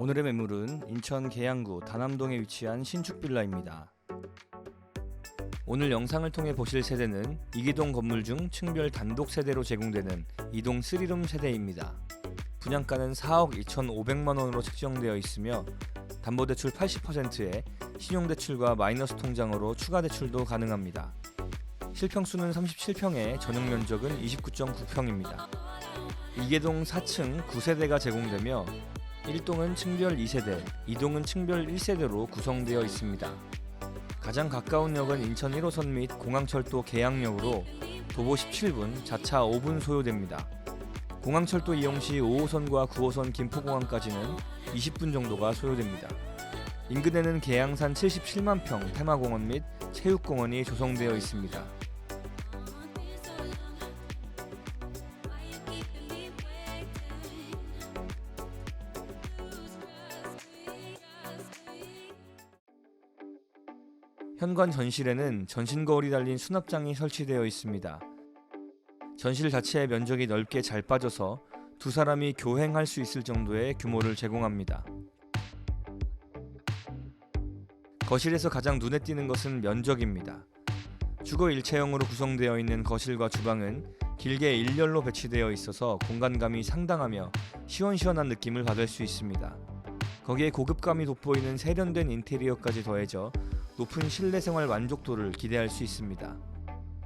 오늘의 매물은 인천 계양구 다남동에 위치한 신축 빌라입니다. 오늘 영상을 통해 보실 세대는 이기동 건물 중 층별 단독 세대로 제공되는 이동 3룸 세대입니다. 분양가는 4억 2,500만 원으로 책정되어 있으며 담보대출 80%에 신용대출과 마이너스 통장으로 추가 대출도 가능합니다. 실평수는 37평에 전용 면적은 29.9평입니다. 이계동 4층 9세대가 제공되며 1동은 층별 2세대, 2동은 층별 1세대로 구성되어 있습니다. 가장 가까운 역은 인천 1호선 및 공항철도 계양역으로 도보 17분, 자차 5분 소요됩니다. 공항철도 이용 시 5호선과 9호선 김포공항까지는 20분 정도가 소요됩니다. 인근에는 계양산 77만 평 테마공원 및 체육공원이 조성되어 있습니다. 현관 전실에는 전신 거울이 달린 수납장이 설치되어 있습니다. 전실 자체의 면적이 넓게 잘 빠져서 두 사람이 교행할 수 있을 정도의 규모를 제공합니다. 거실에서 가장 눈에 띄는 것은 면적입니다. 주거 일체형으로 구성되어 있는 거실과 주방은 길게 일렬로 배치되어 있어서 공간감이 상당하며 시원시원한 느낌을 받을 수 있습니다. 거기에 고급감이 돋보이는 세련된 인테리어까지 더해져 높은 실내 생활 만족도를 기대할 수 있습니다.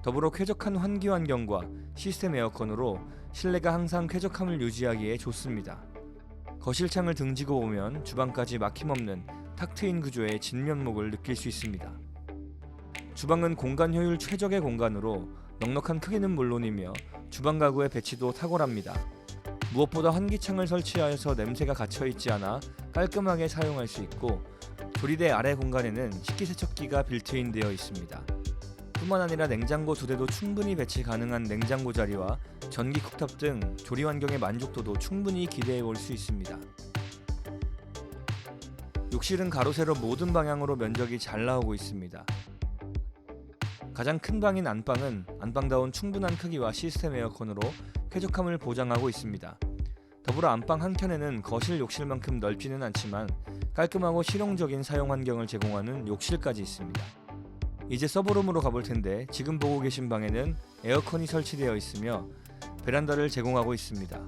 더불어 쾌적한 환기 환경과 시스템 에어컨으로 실내가 항상 쾌적함을 유지하기에 좋습니다. 거실 창을 등지고 보면 주방까지 막힘없는 탁 트인 구조의 진면목을 느낄 수 있습니다. 주방은 공간 효율 최적의 공간으로 넉넉한 크기는 물론이며 주방 가구의 배치도 탁월합니다. 무엇보다 환기창을 설치하여서 냄새가 갇혀 있지 않아 깔끔하게 사용할 수 있고 조리대 아래 공간에는 식기세척기가 빌트인 되어 있습니다. 뿐만 아니라 냉장고 두 대도 충분히 배치 가능한 냉장고 자리와 전기 쿡탑 등 조리 환경의 만족도도 충분히 기대해 볼수 있습니다. 욕실은 가로 세로 모든 방향으로 면적이 잘 나오고 있습니다. 가장 큰 방인 안방은 안방다운 충분한 크기와 시스템 에어컨으로 쾌적함을 보장하고 있습니다. 더불어 안방 한켠에는 거실 욕실만큼 넓지는 않지만 깔끔하고 실용적인 사용 환경을 제공하는 욕실까지 있습니다. 이제 서브룸으로 가볼 텐데 지금 보고 계신 방에는 에어컨이 설치되어 있으며 베란다를 제공하고 있습니다.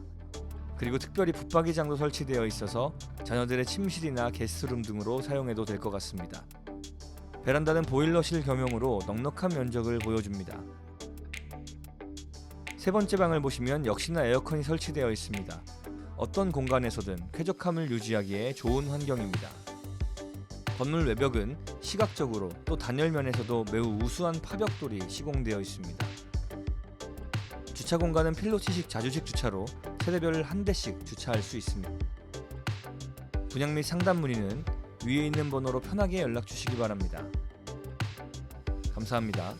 그리고 특별히 붙박이장도 설치되어 있어서 자녀들의 침실이나 게스트룸 등으로 사용해도 될 것 같습니다. 베란다는 보일러실 겸용으로 넉넉한 면적을 보여줍니다. 세 번째 방을 보시면 역시나 에어컨이 설치되어 있습니다. 어떤 공간에서든 쾌적함을 유지하기에 좋은 환경입니다. 건물 외벽은 시각적으로 또 단열면에서도 매우 우수한 파벽돌이 시공되어 있습니다. 주차 공간은 필로티식 자주식 주차로 세대별 한 대씩 주차할 수 있습니다. 분양 및 상담 문의는 위에 있는 번호로 편하게 연락 주시기 바랍니다. 감사합니다.